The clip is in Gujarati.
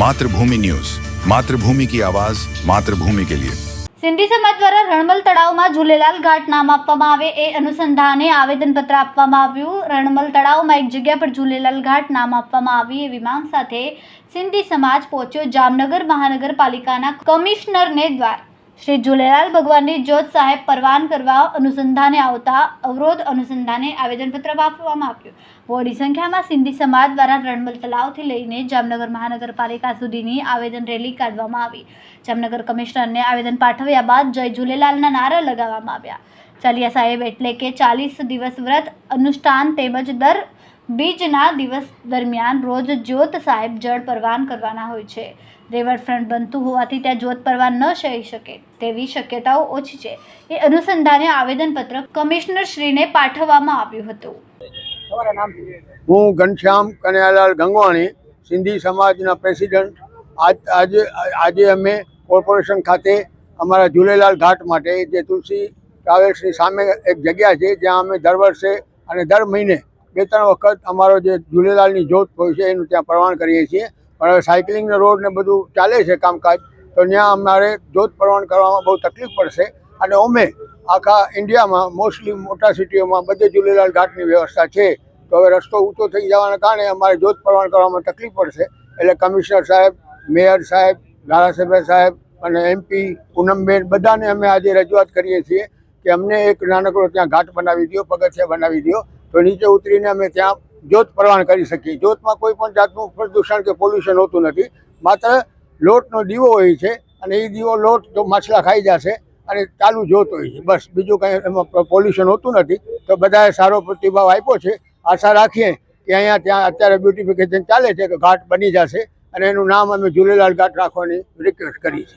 માતૃભૂમિ ન્યૂઝ. માતૃભૂમિ કી આવાજ, માતૃભૂમિ કે લિયે. સિંધી સમાજ દ્વારા રણમલ તળાવમાં ઝૂલેલાલ ઘાટ નામ આપવામાં આવે એ અનુસંધાને આવેદનપત્ર આપવામાં આવ્યું. રણમલ તળાવમાં એક જગ્યા પર ઝૂલેલાલ ઘાટ નામ આપવામાં આવી એવી માંગ સાથે સિંધી સમાજ પહોંચ્યો જામનગર મહાનગરપાલિકાના કમિશનરને દ્વારા શ્રી ઝૂલેલાલ ભગવાનની જ્યોત સાહેબ પરવાન કરવા અનુસંધાને આવતા અવરોધ અનુસંધાને આવેદનપત્ર આપવામાં આવ્યું. બોડી સંખ્યામાં સિંધી સમાજ દ્વારા રણમલ તલાવથી લઈને જામનગર મહાનગરપાલિકા સુધીની આવેદન રેલી કાઢવામાં આવી. જામનગર કમિશનરને આવેદન પાઠવ્યા બાદ જય ઝૂલેલાલના નારા લગાવવામાં આવ્યા. ચાલિયા સાહેબ એટલે કે ચાલીસ દિવસ વ્રત અનુષ્ઠાન તેમજ દર બીજના દિવસ દરમિયાન રોજ જ્યોત સાહેબ જળ પરવાન કરવાના હોય છે. રિવરફ્રન્ટ બનતું હોવાથી ત્યાં જ્યોત પરવાન ન થઈ શકે તેવી શક્યતાઓ ઓછી છે. એ અનુસંધાને આવેદનપત્ર કમિશનર શ્રીને પાઠવવામાં આવ્યું હતું. હું ઘનશ્યામ કનૈયાલાલ ગંગવાણી, સિંધી સમાજના પ્રેસિડન્ટ. આજ, આજે આજે અમે કોર્પોરેશન ખાતે અમારા ઝૂલેલાલ ઘાટ માટે જે તુલસી ટ્રાવેલ્સની સામે એક જગ્યા છે, જ્યાં અમે દર વર્ષે અને દર મહિને બે ત્રણ વખત અમારો જે ઝૂલેલાલની જ્યોત હોય છે, એનું ત્યાં પરવાન કરીએ છીએ. પણ હવે સાયકલિંગનો રોડ ને બધું ચાલે છે કામકાજ, તો ત્યાં અમારે જ્યોત પરવાન કરવામાં બહુ તકલીફ પડશે. અને અમે આખા ઇન્ડિયામાં, મોસ્ટલી મોટા સિટીઓમાં બધે ઝૂલેલાલ ઘાટની વ્યવસ્થા છે. તો હવે રસ્તો ઊંચો થઈ જવાના કારણે અમારે જ્યોત પરવાન કરવામાં તકલીફ પડશે. એટલે કમિશનર સાહેબ, મેયર સાહેબ, ધારાસભ્ય સાહેબ અને એમપી પૂનમબેન બધાને અમે આજે રજૂઆત કરીએ છીએ કે અમને એક નાનકડો ત્યાં ઘાટ બનાવી દો પગથિયા બનાવી દો તો નીચે ઉતરીને અમે ત્યાં જ્યોત પરવાન કરી શકીએ. જ્યોતમાં કોઈ પણ જાતનું પ્રદૂષણ કે પોલ્યુશન હોતું નથી. માત્ર લોટનો દીવો હોય છે અને એ દીવો લોટ તો માછલા ખાઈ જશે અને ચાલુ જ્યોત હોય છે. બસ, બીજું કંઈ એમાં પોલ્યુશન હોતું નથી. તો બધાએ સારો પ્રતિભાવ આપ્યો છે. આશા રાખીએ કે અહીંયા ત્યાં અત્યારે બ્યુટિફિકેશન ચાલે છે તો ઘાટ બની જશે અને એનું નામ અમે ઝૂલેલાલ ઘાટ રાખવાની રિક્વેસ્ટ કરી છે